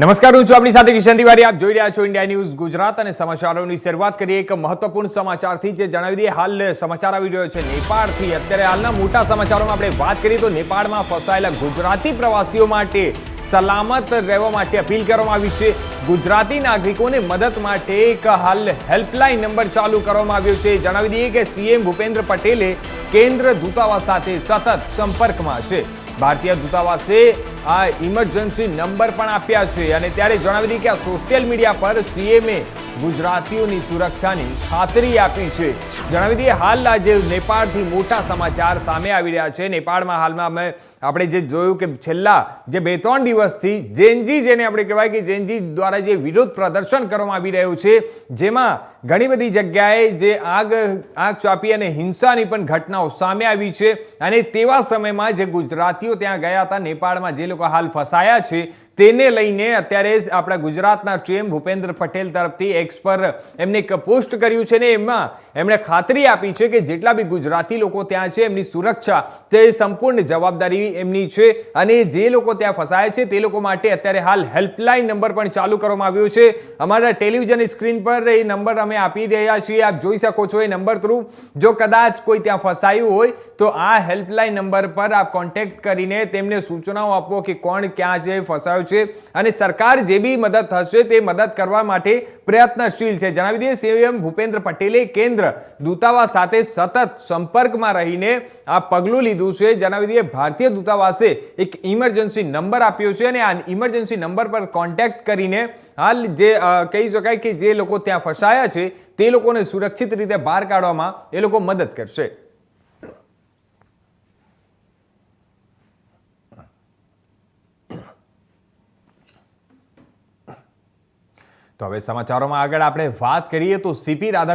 નમસ્કાર, હું છું આપણી સાથે કિશન તિવારી. આપ જોઈ રહ્યા છો ઇન્ડિયા ન્યૂઝ ગુજરાત અને સમાચારોની શરૂઆત કરીએ એક મહત્વપૂર્ણ સમાચારથી જે જણાવી દઈએ, હાલ સમાચાર આવી રહ્યો છે નેપાળથી. અત્યારે હાલના મોટા સમાચારોમાં આપણે વાત કરીએ તો નેપાળમાં ફસાયેલા ગુજરાતી પ્રવાસીઓ માટે સલામત રહેવા માટે અપીલ કરવામાં આવી છે. ગુજરાતી નાગરિકોને મદદ માટે એક હાલ હેલ્પલાઇન નંબર ચાલુ કરવામાં આવ્યો છે. જણાવી દઈએ કે સીએમ ભૂપેન્દ્ર પટેલે કેન્દ્ર દૂતાવાસ સાથે સતત સંપર્કમાં છે. ભારતીય દૂતાવાસે આ ઇમરજન્સી નંબર પણ આપ્યા છે. અને ત્યારે જણાવી દઈએ કે આ સોશિયલ મીડિયા પર સીએમએ ગુજરાતીઓની સુરક્ષાની ખાતરી આપી છે. જણાવી દઈએ, હાલ આજે નેપાળથી મોટા સમાચાર સામે આવી રહ્યા છે. નેપાળમાં હાલમાં અમે આપણે જે જોયું કે છેલ્લા જે બે ત્રણ દિવસથી જેનજી જેને આપણે કહેવાય કે જેનજી દ્વારા જે વિરોધ પ્રદર્શન કરવામાં આવી રહ્યું છે, જેમાં ઘણી બધી જગ્યાએ જે આગ આગ ચાપી અને હિંસાની પણ ઘટનાઓ સામે આવી છે. અને તેવા સમયમાં જે ગુજરાતીઓ ત્યાં ગયા હતા, નેપાળમાં જે લોકો હાલ ફસાયા છે તેને લઈને અત્યારે આપણા ગુજરાતના સીએમ ભૂપેન્દ્ર પટેલ તરફથી એક્સ પર એમને એક પોસ્ટ કર્યું છે ને એમાં એમણે ખાતરી આપી છે કે જેટલા બી ગુજરાતી લોકો ત્યાં છે, એમની સુરક્ષા તે સંપૂર્ણ જવાબદારી એમની છે અને જે લોકો ત્યાં ફસાયા છે તે લોકો માટે અત્યારે હાલ હેલ્પલાઇન નંબર પણ ચાલુ કરવામાં આવ્યો છે. અમારા ટેલિવિઝન સ્ક્રીન પર એ નંબર અમે આપી રહ્યા છીએ, આપ જોઈ શકો છો એ નંબર થ્રુ. જો કદાચ કોઈ ત્યાં ફસાયું હોય તો આ હેલ્પલાઇન નંબર પર આપ કોન્ટેક્ટ કરીને તેમને સૂચનાઓ આપો કે કોણ ક્યાં છે, ફસાયો છે અને સરકાર જે બી મદદ થશે તે મદદ કરવા માટે પ્રયત્નશીલ છે. જણાવી દઈએ, સીએમ ભૂપેન્દ્ર પટેલે કેન્દ્ર દૂતાવાસ સાથે સતત સંપર્કમાં રહીને આ પગલું લીધું છે. જણાવી દઈએ, ભારતીય દૂતાવાસે એક ઇમરજન્સી નંબર આપ્યો છે અને આ ઇમરજન્સી નંબર પર કોન્ટેક્ટ કરીને હાલ જે કહી શકાય કે જે લોકો ત્યાં ફસાયા છે તે લોકોને સુરક્ષિત રીતે બહાર કાઢવામાં એ લોકો મદદ કરશે. તો હવે સમાચારોમાં આગળ આપણે વાત કરીએ તો સીપી રાધા